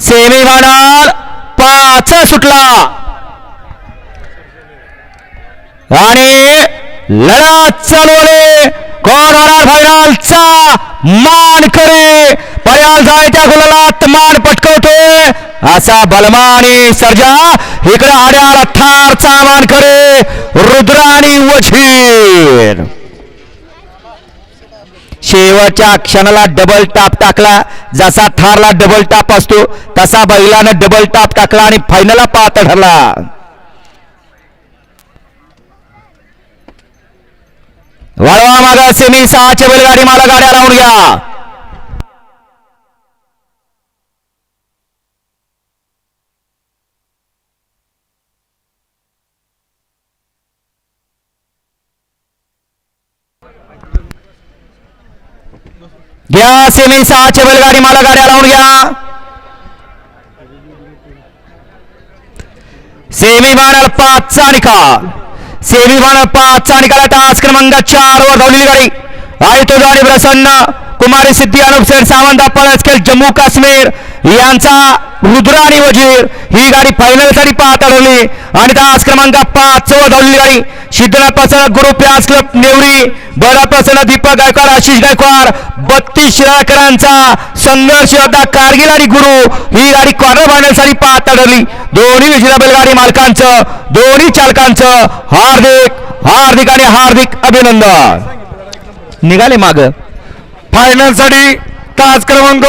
Semi final पाच सुटला. आणि लढा चालू कोण होणार फायनलचा मान करे पयाल जायच्या गुलालात मान पटकवतोय असा बलमा आणि सर्जा इकडे आड्याला ठारचा मान करे रुद्र आणि शेवटच्या क्षणाला डबल टाप टाकला. जसा थारला डबल टाप असतो तसा बैलानं डबल टाप टाकला आणि फायनलला पाहता ठरला वळवा मागा सेमी सहाचे बैलगाडी मला गाड्या लावून घ्या. घ्या सेमी सहाचे बैलगाडी मला गाड्या लावून घ्या सेमी फायनल पाचचा निकाल। सेमी फायनल पाचचा निकाल टास्क क्रमांक चार वर धावलेली गाडी। आहे तो गाडी प्रसन्न कुमारी सिद्धी अनुपसेन सावंत आपण जम्मू काश्मीर यांचा रुद्र आणि वजीर ही गाडी फायनलसाठी पाहत आढळली. आणि तास क्रमांक पाच चौदा धावलेली गाडी. सिद्धनाथ प्रसन्न गुरु प्यास क्लब नेवरी. बडा प्रसन्न दीपक गायकवाड आशिष गायकवाड. बत्तीस शिराळकरांचा संघर्ष योद्धा कारगिल आणि गुरु ही गाडी क्वार्टर फायनलसाठी पाहत आढळली. दोन्ही विजेता बैलगाडी मालकांचं दोन्ही चालकांचं हार्दिक हार्दिक आणि हार्दिक अभिनंदन. निघाले माग. फायनलसाठी तास क्रमांक